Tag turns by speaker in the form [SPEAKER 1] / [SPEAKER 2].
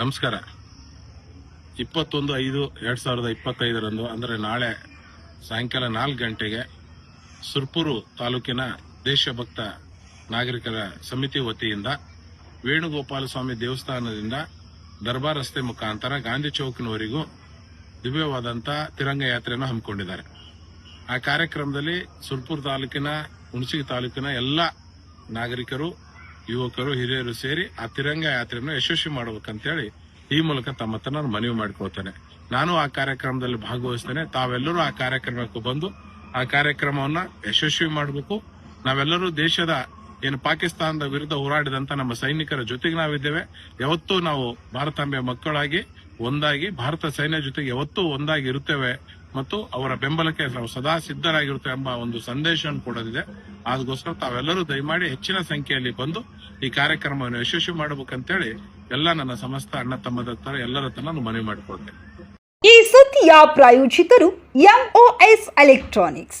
[SPEAKER 1] ನಮಸ್ಕಾರ. ಇಪ್ಪತ್ತೊಂದು ಐದು ಎರಡು ಸಾವಿರದ ಇಪ್ಪತ್ತೈದರಂದು, ಅಂದರೆ ನಾಳೆ ಸಾಯಂಕಾಲ ನಾಲ್ಕು ಗಂಟೆಗೆ ಸುರ್ಪುರು ತಾಲೂಕಿನ ದೇಶಭಕ್ತ ನಾಗರಿಕರ ಸಮಿತಿ ವತಿಯಿಂದ ವೇಣುಗೋಪಾಲ ಸ್ವಾಮಿ ದೇವಸ್ಥಾನದಿಂದ ದರ್ಬಾರ್ ರಸ್ತೆ ಮುಖಾಂತರ ಗಾಂಧಿ ಚೌಕ್ನವರೆಗೂ ದಿವ್ಯವಾದಂಥ ತಿರಂಗ ಯಾತ್ರೆಯನ್ನು ಹಮ್ಮಿಕೊಂಡಿದ್ದಾರೆ. ಆ ಕಾರ್ಯಕ್ರಮದಲ್ಲಿ ಸುರ್ಪುರ್ ತಾಲೂಕಿನ, ಹುಣಸಿಗೆ ತಾಲೂಕಿನ ಎಲ್ಲ ನಾಗರಿಕರು ಯುವಕರು, ಹಿರಿಯರು ಸೇರಿ ಆ ಯಾತ್ರೆಯನ್ನು ಯಶಸ್ವಿ ಮಾಡಬೇಕಂತೇಳಿ ಈ ಮೂಲಕ ತಮ್ಮ ಹತ್ರ ನಾನು ಮನವಿ ಮಾಡಿಕೊಳ್ತೇನೆ. ನಾನು ಆ ಕಾರ್ಯಕ್ರಮದಲ್ಲಿ ಭಾಗವಹಿಸ್ತೇನೆ. ತಾವೆಲ್ಲರೂ ಆ ಕಾರ್ಯಕ್ರಮಕ್ಕೆ ಬಂದು ಆ ಕಾರ್ಯಕ್ರಮವನ್ನ ಯಶಸ್ವಿ ಮಾಡಬೇಕು. ನಾವೆಲ್ಲರೂ ದೇಶದ, ಏನು ಪಾಕಿಸ್ತಾನದ ವಿರುದ್ಧ ಹೋರಾಡಿದಂತ ನಮ್ಮ ಸೈನಿಕರ ಜೊತೆಗೆ ನಾವಿದ್ದೇವೆ. ಯಾವತ್ತೂ ನಾವು ಭಾರತಾಂಬೆಯ ಮಕ್ಕಳಾಗಿ ಒಂದಾಗಿ ಭಾರತ ಸೈನ್ಯ ಜೊತೆಗೆ ಯಾವತ್ತೂ ಒಂದಾಗಿ ಇರುತ್ತೇವೆ ಮತ್ತು ಅವರ ಬೆಂಬಲಕ್ಕೆ ನಾವು ಸದಾ ಸಿದ್ಧರಾಗಿರುತ್ತೇವೆ ಎಂಬ ಒಂದು ಸಂದೇಶವನ್ನು ಕೊಡೋದಿದೆ ಅದಕ್ಕೋಸ್ಕರ ತಾವೆಲ್ಲರೂ ದಯಮಾಡಿ ಹೆಚ್ಚಿನ ಸಂಖ್ಯೆಯಲ್ಲಿ ಬಂದು ಈ ಕಾರ್ಯಕ್ರಮವನ್ನು ಯಶಸ್ವಿ ಮಾಡಬೇಕಂತೇಳಿ ಎಲ್ಲ ನನ್ನ ಸಮಸ್ತ ಅಣ್ಣ ತಮ್ಮದ ಹತ್ರ ಎಲ್ಲರ ಹತ್ರ ನಾನು ಮನವಿ ಮಾಡಿಕೊಳ್ತೇನೆ.
[SPEAKER 2] ಈ ಸುದ್ದಿಯ ಪ್ರಾಯೋಜಿತರು MOS electronics